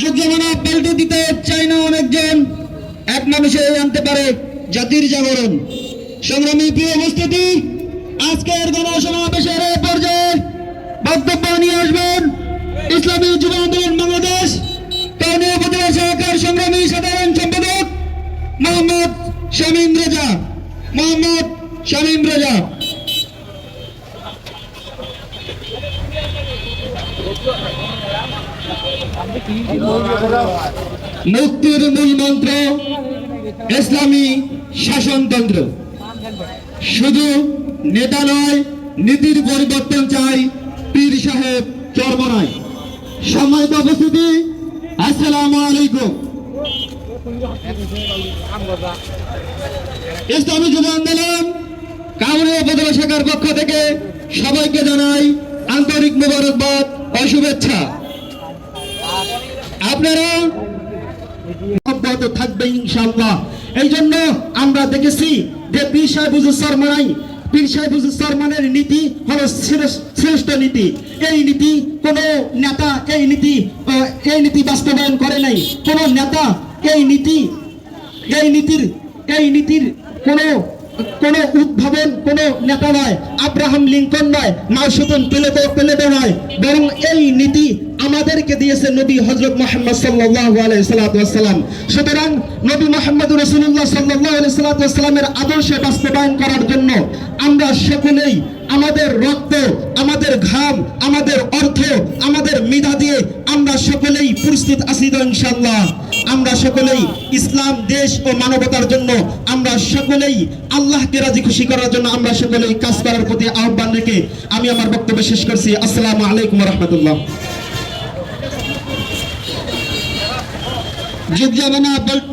যুগ জমানা পাল্টে দিতে চায় না অনেকজন। এক মানুষে আনতে পারে জাতির জাগরণ। সংগ্রামী প্রিয় উপস্থিতি, আজকের গণসমাবেশের এই পর্যায়ে বক্তব্য নিয়ে আসবেন ইসলামী যুব আন্দোলন বাংলাদেশ। করণীয় উপজেলা সহকার সংগ্রামী সাধারণ সম্পাদক মোহাম্মদ শামীম রেজা। মোহাম্মদ শামীম রেজা। মুক্তির মূল মন্ত্র ইসলামী শাসনতন্ত্র। শুধু নেতা নয়, নীতির পরিবর্তন চাই, পীর সাহেব চরমনায়। সম্মানিত উপস্থিতি, আসসালামু আলাইকুম। ইসলামী যুব আন্দোলন কাউরিয়া উপজেলা শাখার পক্ষ থেকে সবাইকে জানাই আন্তরিক মোবারকবাদ ও শুভেচ্ছা। আপনারা অব্যাহত থাকবে ইনশাআল্লাহ। এই জন্য আমরা দেখেছি যে পীর সাহেব হুজুর সরমানাই, পীর সাহেব হুজুর সরমানের নীতি হলো শ্রেষ্ঠ- নীতি। এই নীতি কোন নেতা এই নীতি এই নীতি বাস্তবায়ন করে নাই। কোন নেতা এই নীতি, এই নীতির এই নীতির কোনো কোন উদ্ভাবন, কোন নেতা নয়। আব্রাহাম লিঙ্কন নয় মাউসুদুন পেলেদো পেলেদো নয়। বরং এই নীতি আমাদেরকে দিয়েছে নবী হজরত মোহাম্মদ সাল্লাল্লাহু আলাইহি সাল্লাম সুতরাং নবী মোহাম্মদ রাসূলুল্লাহ সাল্লাল্লাহু আলাইহি সাল্লামের আদর্শ বাস্তবায়ন করার জন্য আমরা সকলেই আমাদের রক্ত, আমাদের ঘাম, আমাদের অর্থ, আমাদের মেধা দিয়ে আমরা সকলেই প্রস্তুত আছি তো ইনশাআল্লাহ। আমরা সকলেই ইসলাম, দেশ ও মানবতার জন্য আমরা সকলেই আল্লাহকে রাজি খুশি করার জন্য আমরা সকলেই কাজ করার প্রতি আহ্বান রেখে আমি আমার বক্তব্য শেষ করছি। আসসালামু আলাইকুম রহমতুল্লাহ। জামানা বল-